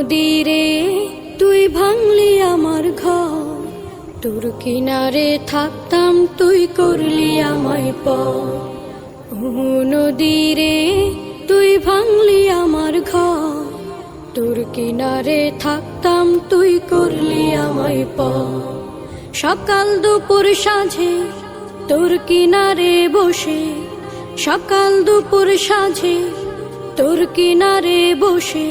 নদীরে তুই ভাঙলি আমার ঘর। তোর কিনারে থাকতাম তুই করলি আমায় প নদীরে তুই ভাঙলি আমার ঘর। তোর কিনারে থাকতাম তুই করলি আমায় প সকাল দুপুর সাঁঝে তোর কিনারে বসে। সকাল দুপুর সাঁঝে তোর কিনারে বসে।